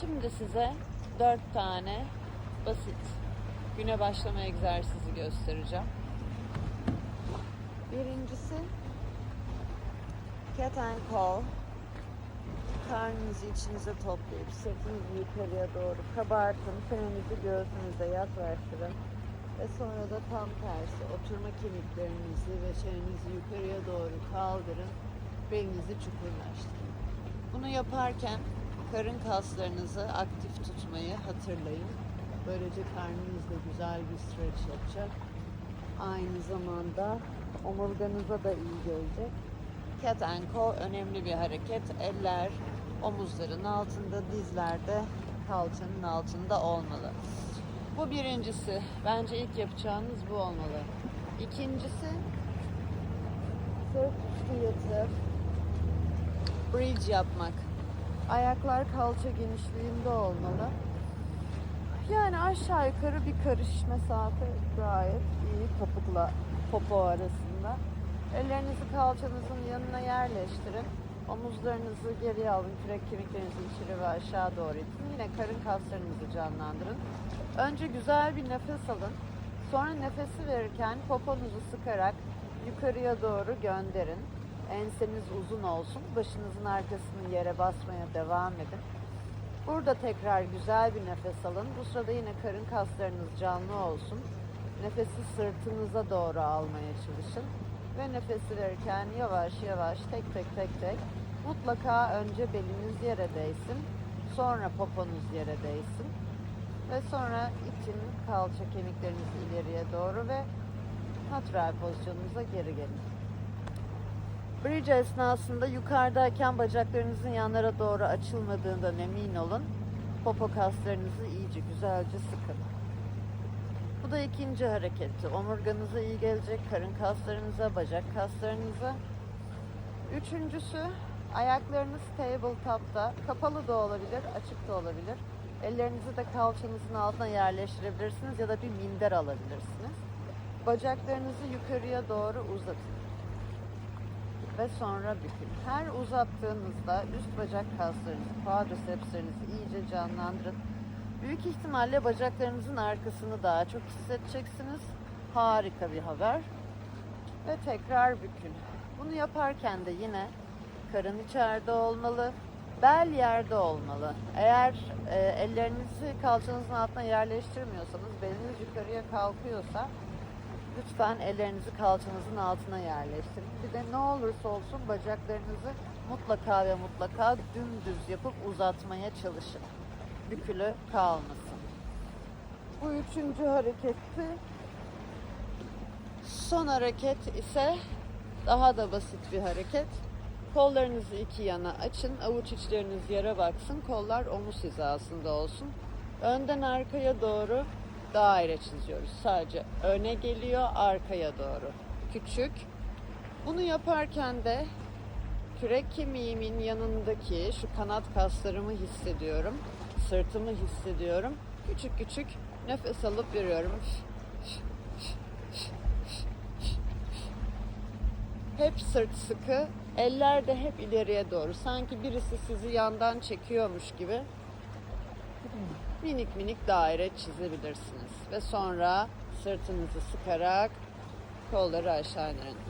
Şimdi size dört tane basit güne başlama egzersizi göstereceğim. Birincisi cat and call. Karnınızı içinize toplayıp sırtınızı yukarıya doğru kabartın. Çenenizi göğsünüze yaklaştırın. Ve sonra da tam tersi oturma kemiklerinizi ve çenenizi yukarıya doğru kaldırın. Belinizi çukurlaştırın. Bunu yaparken karın kaslarınızı aktif tutmayı hatırlayın. Böylece karnınız da güzel bir stretch yapacak. Aynı zamanda omurganıza da iyi gelecek. Cat and Co önemli bir hareket. Eller omuzların altında, dizlerde kalçanın altında olmalı. Bu birincisi. Bence ilk yapacağınız bu olmalı. İkincisi sırt üstü yatıp bridge yapmak. Ayaklar kalça genişliğinde olmalı. Yani aşağı yukarı bir karış mesafe gayet iyi topukla popo arasında. Ellerinizi kalçanızın yanına yerleştirin. Omuzlarınızı geriye alın. Kürek kemiklerinizi içeri ve aşağı doğru itin. Yine karın kaslarınızı canlandırın. Önce güzel bir nefes alın. Sonra nefesi verirken poponuzu sıkarak yukarıya doğru gönderin. Enseniz uzun olsun. Başınızın arkasını yere basmaya devam edin. Burada tekrar güzel bir nefes alın. Bu sırada yine karın kaslarınız canlı olsun. Nefesi sırtınıza doğru almaya çalışın. Ve nefesi verirken yavaş yavaş tek tek tek tek mutlaka önce beliniz yere değsin. Sonra poponuz yere değsin. Ve sonra itin kalça kemiklerinizi ileriye doğru ve natural pozisyonunuza geri gelin. Bridge esnasında yukarıdayken bacaklarınızın yanlara doğru açılmadığından emin olun. Popo kaslarınızı iyice güzelce sıkın. Bu da ikinci hareketti. Omurganıza iyi gelecek, karın kaslarınıza, bacak kaslarınıza. Üçüncüsü ayaklarınız tabletop'ta. Kapalı da olabilir, açık da olabilir. Ellerinizi de kalçanızın altına yerleştirebilirsiniz ya da bir minder alabilirsiniz. Bacaklarınızı yukarıya doğru uzatın ve sonra bükün. Her uzattığınızda üst bacak kaslarınızı, quadricepslerinizi iyice canlandırın. Büyük ihtimalle bacaklarınızın arkasını daha çok hissedeceksiniz. Harika bir haber. Ve tekrar bükün. Bunu yaparken de yine karın içeride olmalı, bel yerde olmalı. Eğer e, ellerinizi kalçanızın altına yerleştirmiyorsanız, beliniz yukarıya kalkıyorsa Lütfen ellerinizi kalçanızın altına yerleştirin. Bir de ne olursa olsun bacaklarınızı mutlaka ve mutlaka dümdüz yapıp uzatmaya çalışın. Bükülü kalmasın. Bu üçüncü hareketti. Son hareket ise daha da basit bir hareket. Kollarınızı iki yana açın. Avuç içleriniz yere baksın. Kollar omuz hizasında olsun. Önden arkaya doğru daire çiziyoruz. Sadece öne geliyor, arkaya doğru. Küçük. Bunu yaparken de kürek kemiğimin yanındaki şu kanat kaslarımı hissediyorum. Sırtımı hissediyorum. Küçük küçük nefes alıp veriyorum. Hep sırt sıkı, eller de hep ileriye doğru. Sanki birisi sizi yandan çekiyormuş gibi minik minik daire çizebilirsiniz. Ve sonra sırtınızı sıkarak kolları aşağı indirin.